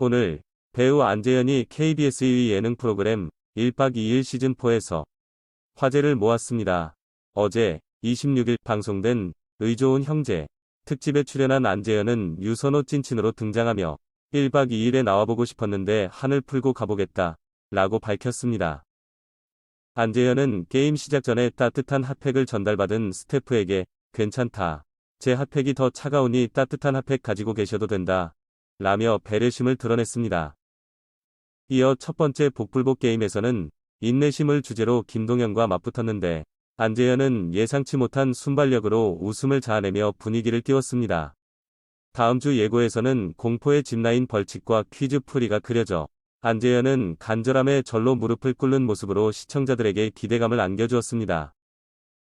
오늘 배우 안재현이 KBS의 예능 프로그램 1박 2일 시즌4에서 화제를 모았습니다. 어제 26일 방송된 의좋은 형제 특집에 출연한 안재현은 유선호 찐친으로 등장하며 1박 2일에 나와보고 싶었는데 한을 풀고 가보겠다 라고 밝혔습니다. 안재현은 게임 시작 전에 따뜻한 핫팩을 전달받은 스태프에게 괜찮다. 제 핫팩이 더 차가우니 따뜻한 핫팩 가지고 계셔도 된다. 라며 배려심을 드러냈습니다. 이어 첫 번째 복불복 게임에서는 인내심을 주제로 김동현과 맞붙었는데 안재현은 예상치 못한 순발력으로 웃음을 자아내며 분위기를 띄웠습니다. 다음 주 예고에서는 공포의 짚라인 벌칙과 퀴즈 풀이가 그려져 안재현은 간절함에 절로 무릎을 꿇는 모습으로 시청자들에게 기대감을 안겨주었습니다.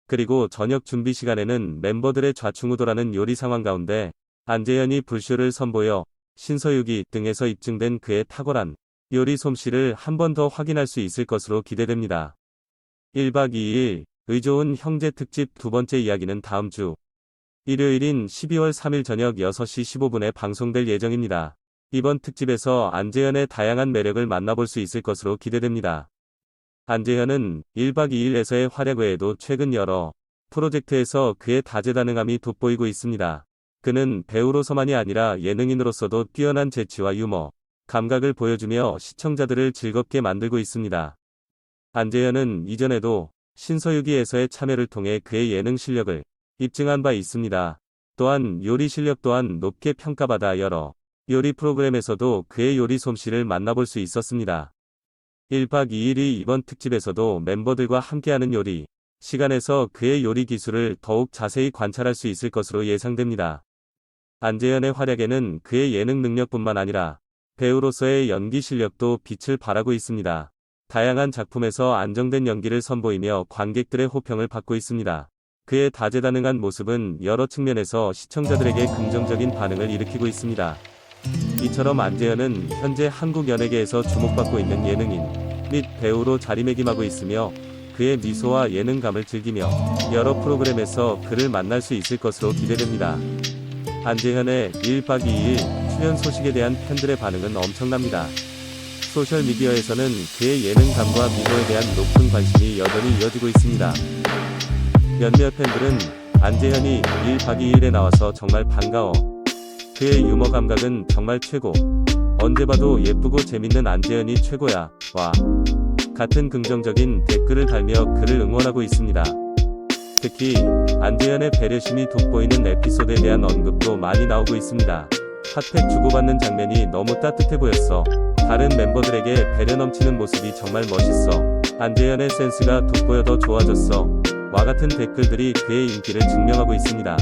그리고 저녁 준비 시간에는 멤버들의 좌충우돌하는 요리 상황 가운데 안재현이 불쇼를 선보여 신서유기 등에서 입증된 그의 탁월한 요리 솜씨를 한 번 더 확인할 수 있을 것으로 기대됩니다. 1박 2일 의좋은 형제 특집 두 번째 이야기는 다음 주 일요일인 12월 3일 저녁 6시 15분에 방송될 예정입니다. 이번 특집에서 안재현의 다양한 매력을 만나볼 수 있을 것으로 기대됩니다. 안재현은 1박 2일에서의 활약 외에도 최근 여러 프로젝트에서 그의 다재다능함이 돋보이고 있습니다. 그는 배우로서만이 아니라 예능인으로서도 뛰어난 재치와 유머, 감각을 보여주며 시청자들을 즐겁게 만들고 있습니다. 안재현은 이전에도 신서유기에서의 참여를 통해 그의 예능 실력을 입증한 바 있습니다. 또한 요리 실력 또한 높게 평가받아 여러 요리 프로그램에서도 그의 요리 솜씨를 만나볼 수 있었습니다. 1박 2일이 이번 특집에서도 멤버들과 함께하는 요리 시간에서 그의 요리 기술을 더욱 자세히 관찰할 수 있을 것으로 예상됩니다. 안재현의 활약에는 그의 예능 능력뿐만 아니라 배우로서의 연기 실력도 빛을 발하고 있습니다. 다양한 작품에서 안정된 연기를 선보이며 관객들의 호평을 받고 있습니다. 그의 다재다능한 모습은 여러 측면에서 시청자들에게 긍정적인 반응을 일으키고 있습니다. 이처럼 안재현은 현재 한국 연예계에서 주목받고 있는 예능인 및 배우로 자리매김하고 있으며 그의 미소와 예능감을 즐기며 여러 프로그램에서 그를 만날 수 있을 것으로 기대됩니다. 안재현의 1박 2일 출연 소식에 대한 팬들의 반응은 엄청납니다. 소셜미디어에서는 그의 예능감과 미모에 대한 높은 관심이 여전히 이어지고 있습니다. 몇몇 팬들은 안재현이 1박 2일에 나와서 정말 반가워. 그의 유머 감각은 정말 최고. 언제 봐도 예쁘고 재밌는 안재현이 최고야. 와. 같은 긍정적인 댓글을 달며 그를 응원하고 있습니다. 특히 안재현의 배려심이 돋보이는 에피소드에 대한 언급도 많이 나오고 있습니다. 핫팩 주고받는 장면이 너무 따뜻해 보였어. 다른 멤버들에게 배려 넘치는 모습이 정말 멋있어. 안재현의 센스가 돋보여 더 좋아졌어. 와 같은 댓글들이 그의 인기를 증명하고 있습니다.